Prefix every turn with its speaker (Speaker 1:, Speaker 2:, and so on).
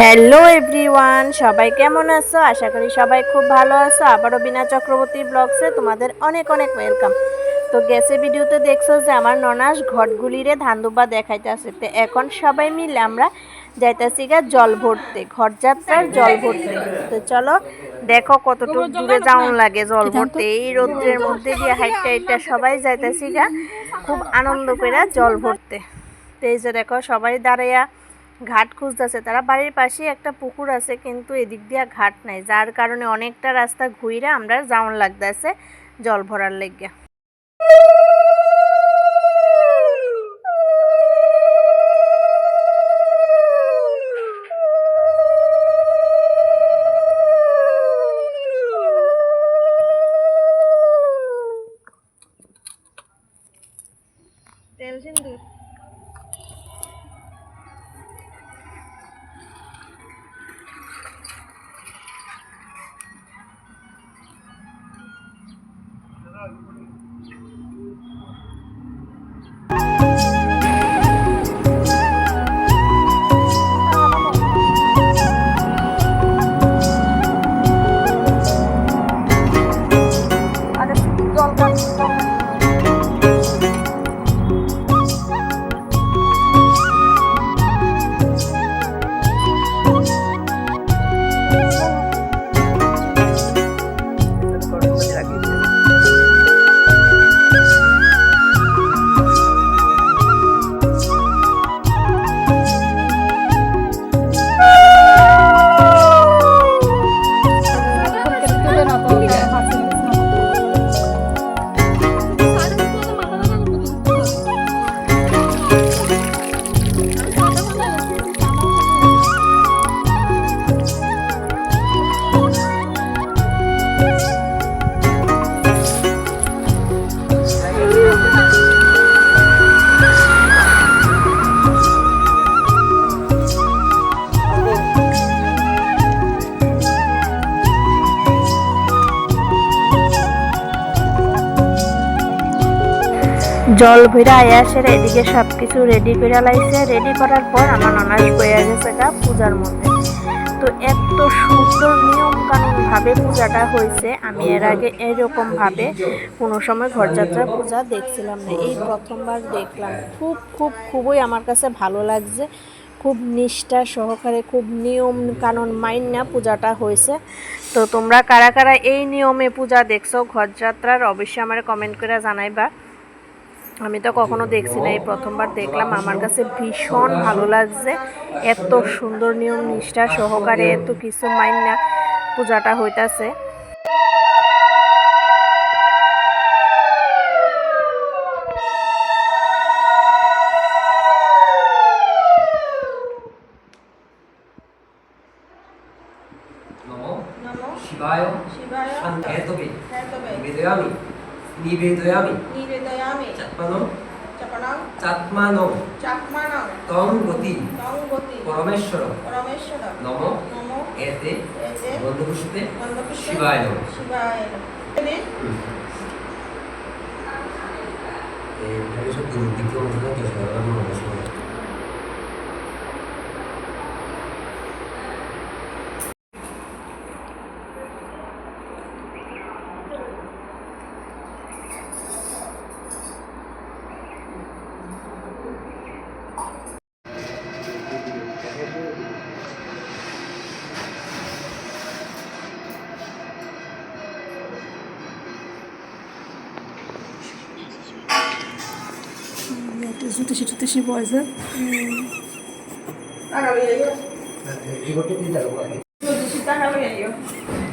Speaker 1: Hello everyone সবাই কেমন আছো? আশা করি সবাই খুব ভালো আছো। আবারও বিনা চক্রবর্তী ব্লগসে তোমাদের অনেক অনেক ওয়েলকাম তো গ্যাসে ভিডিওতে দেখছ যে আমার ননাস ঘটগুলিরে ধান দুব্বা দেখাইতে আছে তো এখন সবাই মিলে আমরা যাইতেছি গা জল ভরতে ঘর যাত্রার জল ভরতে। তো চলো দেখো কতটুকু দূরে যাওন লাগে জল ভরতে। এই রৌদ্রের মধ্যে দিয়ে হাইটটা হাইটটা সবাই যাইতেছি গা খুব আনন্দ করে জল ভরতে। তো এই যে দেখো সবাই দাঁড়াইয়া ঘাট খুঁজতেছে। তারা বাড়ির পাশেই একটা পুকুর আছে, কিন্তু এদিক দিয়ে ঘাট নাই। যার কারণে অনেকটা রাস্তা ঘুরে আমরা যাওন লাগতেছে জল ভরার লেগে জল ভরা আয়াসের এদিকে সব কিছু রেডি করে লাইছে। রেডি করার পর আমার ননাস বয়ে গেছে গা পূজার মধ্যে। তো এত সুন্দর নিয়ম কানুন ভাবে পূজাটা হয়েছে আমি এর আগে এরকম ভাবে কোনো সময় ঘরযাত্রা পূজা দেখছিলাম না। এই প্রথমবার দেখলাম। খুব খুব, খুবই আমার কাছে ভালো লাগছে। খুব নিষ্ঠা সহকারে, খুব নিয়ম কানুন মাইন্না পূজাটা হয়েছে তো তোমরা কারা কারা এই নিয়মে পূজা দেখছ, ঘরযাত্রার, অবশ্যই আমার কমেন্ট করে জানাইবা। আমি তো কখনো দেখছি না। এই প্রথমবার দেখলাম আমার কাছে ভীষণ ভালো লাগছে। এত সুন্দর নিয়ম নিষ্ঠা সহকারে এত কিছু মাইনা পূজাটা হইতাছে।
Speaker 2: নমঃ।
Speaker 3: নমঃ।
Speaker 2: শিবায়
Speaker 3: হেতবে
Speaker 2: নিবেদয়ামি। নিবেদয়ামি
Speaker 3: নিবেদয়ামি
Speaker 2: চাত্মানম
Speaker 3: চপনং
Speaker 2: তং গতি
Speaker 3: তং গতি
Speaker 2: পরমেশ্বর
Speaker 3: পরমেশ্বর
Speaker 2: নম
Speaker 3: নম
Speaker 2: এতে
Speaker 3: এতে
Speaker 2: বন্ধুপুষ্পে
Speaker 3: বন্দপুষ্পে
Speaker 2: শিবায় নম
Speaker 3: শিবায় নমঃ
Speaker 2: এই ভাবে সব মধ্যে তো সরকার নমস্কার
Speaker 4: জুতে জুতে সে বয়সে
Speaker 3: Tagalog